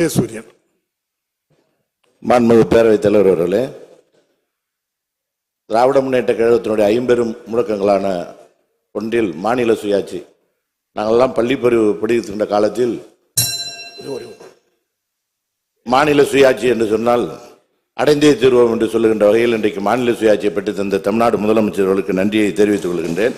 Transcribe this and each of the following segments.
K. சூரியன் மாண்புமிகு பேரவைத் தலைவர் அவர்களே திராவிட முன்னேற்ற கழகத்தினுடைய ஐம்பெரும் முழக்கங்களான ஒன்றில் மாநில சுயாட்சி நாங்கள்லாம் பள்ளிப்பறிவு பருவ படிக்கின்ற காலத்தில் மாநில சுயாட்சி என்று சொன்னால் அடைந்தே தீர்வோம் என்று சொல்லுகின்ற வகையில் இன்றைக்கு மாநில சுயாட்சியை பெற்று தந்த தமிழ்நாடு முதலமைச்சர்களுக்கு நன்றியை தெரிவித்துக் கொள்கின்றேன்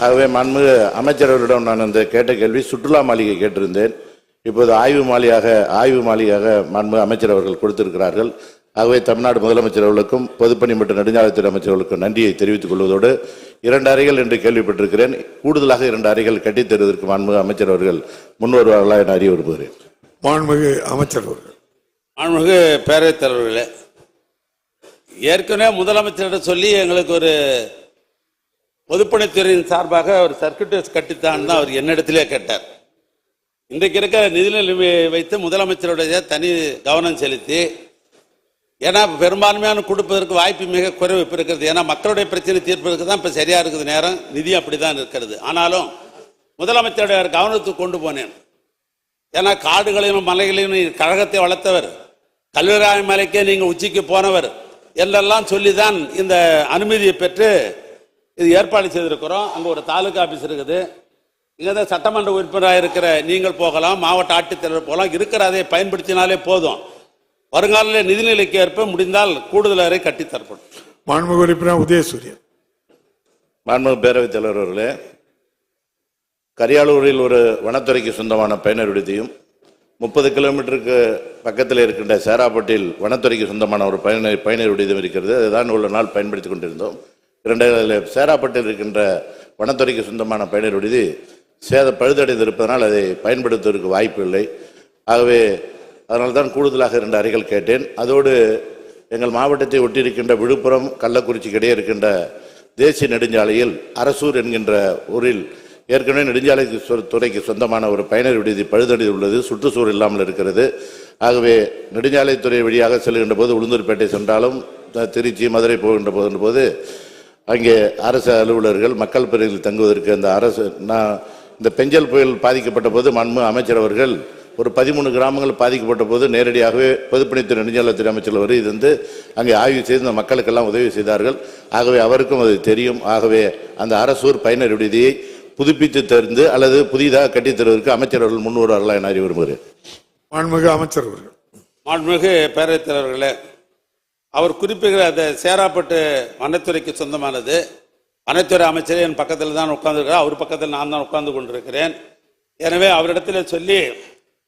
ஆகவே மாண்புமிகு அமைச்சரவர்களிடம் நான் அந்த கேட்ட கேள்வி சுற்றுலா மாளிகை கேட்டிருந்தேன் இப்போது ஆய்வு மாளிகையாக ஆய்வு மாளிகையாக மாண்புமிகு அமைச்சர் அவர்கள் கொடுத்திருக்கிறார்கள். ஆகவே தமிழ்நாடு முதலமைச்சர் அவர்களுக்கும் பொதுப்பணி மற்றும் நெடுஞ்சாலைத்துறை அமைச்சர்களுக்கும் நன்றியை தெரிவித்துக் கொள்வதோடு இரண்டு அறைகள் என்று கேள்விப்பட்டிருக்கிறேன். கூடுதலாக இரண்டு அறைகள் கட்டித் தருவதற்கு மாண்புமிகு அமைச்சர் அவர்கள் முன் வருவார்களா என அறிய விரும்புகிறேன். மாண்புமிகு அமைச்சர் அவர்கள். மாண்புமிகு பேரவைத் தலைவர்களே ஏற்கனவே முதலமைச்சரிடம் சொல்லி எங்களுக்கு ஒரு பொதுப்பணித்துறையின் சார்பாக ஒரு சர்க்கியூட் கட்டித்தான் தான் அவர் என்னிடத்திலே கேட்டார். இன்றைக்கு இருக்கிற நிதி வைத்து முதலமைச்சருடைய தனி கவனம் செலுத்தி ஏன்னா பெரும்பான்மையான கொடுப்பதற்கு வாய்ப்பு மிக குறைவு இப்போ இருக்கிறது. ஏன்னா மக்களுடைய பிரச்சனை தீர்ப்பதற்கு தான் இப்போ சரியாக இருக்குது நேரம். நிதி அப்படி தான் இருக்கிறது. ஆனாலும் முதலமைச்சருடைய கவனத்துக்கு கொண்டு போனேன். ஏன்னா காடுகளையும் மலைகளையும் கழகத்தை வளர்த்தவர் கல்விராய மலைக்கே நீங்கள் உச்சிக்கு போனவர் என்றெல்லாம் சொல்லி தான் இந்த அனுமதியை பெற்று இது ஏற்பாடு செய்திருக்கிறோம். அங்கே ஒரு தாலுகா ஆஃபீஸ் இருக்குது. இங்க தான் சட்டமன்ற உறுப்பினராக இருக்கிற நீங்கள் போகலாம் மாவட்ட ஆட்சித்தலைவர் போகலாம் இருக்கிற அதை பயன்படுத்தினாலே போதும். வருங்கால நிதிநிலைக்கு ஏற்ப முடிந்தால் கூடுதல் அறை கட்டித் தரப்படும். மாண்புமிகு உறுப்பினர் உதயசூரியன். மாண்புமிகு பேரவைத் தலைவர் அவர்களே கரியாலூரில் ஒரு வனத்துறைக்கு சொந்தமான பயனர் விடுதியும் முப்பது கிலோமீட்டருக்கு பக்கத்தில் இருக்கின்ற சேராப்பட்டில் வனத்துறைக்கு சொந்தமான ஒரு பயனர் பயனர் விடுதியும் இருக்கிறது. அதுதான் உள்ள நாள் பயன்படுத்தி கொண்டிருந்தோம். இரண்டு சேராப்பட்டில் இருக்கின்ற வனத்துறைக்கு சொந்தமான பயனர் விடுதி சேத பழுதடைந்திருப்பதனால் அதை பயன்படுத்துவதற்கு வாய்ப்பு இல்லை. ஆகவே அதனால் தான் கூடுதலாக இரண்டு அறைகள் கேட்டேன். அதோடு எங்கள் மாவட்டத்தை ஒட்டியிருக்கின்ற விழுப்புரம் கள்ளக்குறிச்சிக்கு இடையே இருக்கின்ற தேசிய நெடுஞ்சாலையில் அரசூர் என்கின்ற ஊரில் ஏற்கனவே நெடுஞ்சாலை துறைக்கு சொந்தமான ஒரு பயனர் விடுதி பழுதடைந்து உள்ளது சுற்றுச்சூழல் இல்லாமல் இருக்கிறது. ஆகவே நெடுஞ்சாலைத்துறை வழியாக செல்கின்ற போது உளுந்தூர்பேட்டை சென்றாலும் த- திருச்சி மதுரை போகின்ற போகின்ற போது அங்கே அரசு அலுவலர்கள் மக்கள் பிரிவில் தங்குவதற்கு அந்த அரசு நான் இந்த பெஞ்சல் புயல் பாதிக்கப்பட்ட போது மண்மு அமைச்சர் அவர்கள் ஒரு பதிமூணு கிராமங்கள் பாதிக்கப்பட்ட போது நேரடியாகவே பொதுப்பணித்துறை நெடுஞ்சாலைத்துறை அமைச்சர் வரை இது வந்து அங்கே ஆய்வு செய்து இந்த மக்களுக்கெல்லாம் உதவி செய்தார்கள். ஆகவே அவருக்கும் அது தெரியும். ஆகவே அந்த அரசூர் பயனர் விடுதியை புதுப்பித்து தந்து அல்லது புதிதாக கட்டித் தருவதற்கு அமைச்சர் அவர்கள் முன் வருவார்களா என அறிய விரும்புகிறேன். மாண்புமிகு அமைச்சர் அவர்கள். மாண்புமிகு பேரவைத் தலைவர்களே அவர் குறிப்பிடுகிற அந்த சேராப்பட்டு வனத்துறைக்கு சொந்தமானது. அனைத்துறை அமைச்சரே என் பக்கத்தில் தான் உட்கார்ந்துருக்கிறார். அவர் பக்கத்தில் நான் தான் உட்கார்ந்து கொண்டிருக்கிறேன். எனவே அவரிடத்தில் சொல்லி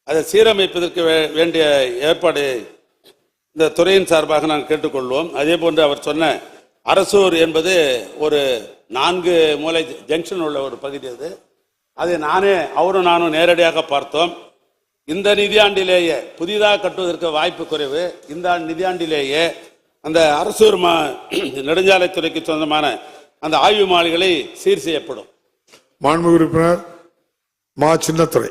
அதை சீரமைப்பதற்கு வே- வேண்டிய ஏற்பாடு இந்த துறையின் சார்பாக நாங்கள் கேட்டுக்கொள்வோம். அதே போன்று அவர் சொன்ன அரசூர் என்பது ஒரு நான்கு மூலை ஜங்ஷன் உள்ள ஒரு பகுதி அது. அதை நானே அவரும் நானும் நேரடியாக பார்த்தோம். இந்த நிதியாண்டிலேயே புதிதாக கட்டுவதற்கு வாய்ப்பு குறைவு. இந்த நிதியாண்டிலேயே அந்த அரசூர் மா நெடுஞ்சாலைத்துறைக்கு சொந்தமான அந்த ஆய்வு மாளிகளை சீர் செய்யப்படும். மாண்புமிகு உறுப்பினர் மா சின்னத்துறை